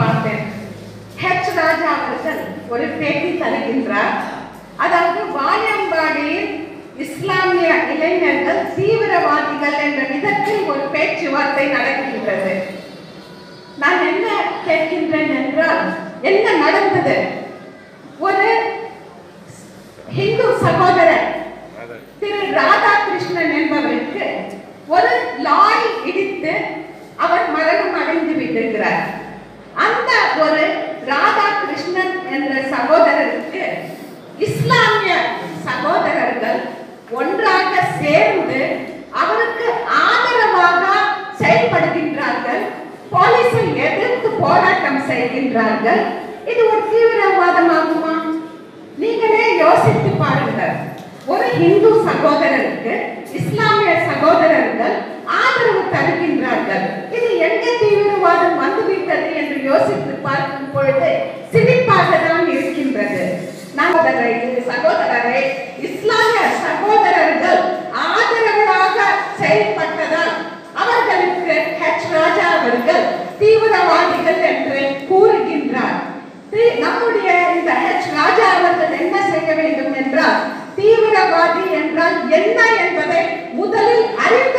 பார்த்தேன். ஹெச் ராஜா அவர்கள் ஒரு பேட்டி தருகின்றார். அதாவது வாயம்பாடியில் இஸ்லாமிய இளைஞர்கள் தீவிரவாதிகள் என்ற விதத்தில் ஒரு பேச்சுவார்த்தை நடக்கின்றது. நான் என்ன கேட்கின்றேன் என்றால் என்ன நடந்தது? ஒரு ஹிந்து சகோதரர் ஒன்றாக சேர்ந்து அவருக்கு ஆதரவாக செயல்படுகின்றார்கள். போலீஸை எதிர்த்து போராட்டம் செய்கின்றார்கள். இது ஒரு தீவிரவாதமாகுமா? நீங்களே யோசித்து பாருங்கள். ஒரு இந்து சகோதரருக்கு இஸ்லாமிய சகோதரர்கள் ஆதரவு தருகின்றார்கள். இது எங்க தீவிரவாதம் வந்துவிட்டது என்று யோசித்து பார்க்கும் பொழுது சிரிப்பாக தான் இருக்கின்றது சகோதரரை சகோதரரை இஸ்லாமிய சகோதரர்கள் ஆதரவாக செயல்பட்டதால் அவர்களுக்கு ஹெச் ராஜா அவர்கள் தீவிரவாதிகள் என்று கூறுகின்றார். நம்முடைய இந்த ஹெச் ராஜா அவர்கள் என்ன செய்ய வேண்டும் என்றால் தீவிரவாதி என்றால் என்ன என்பதை முதலில் அறிந்து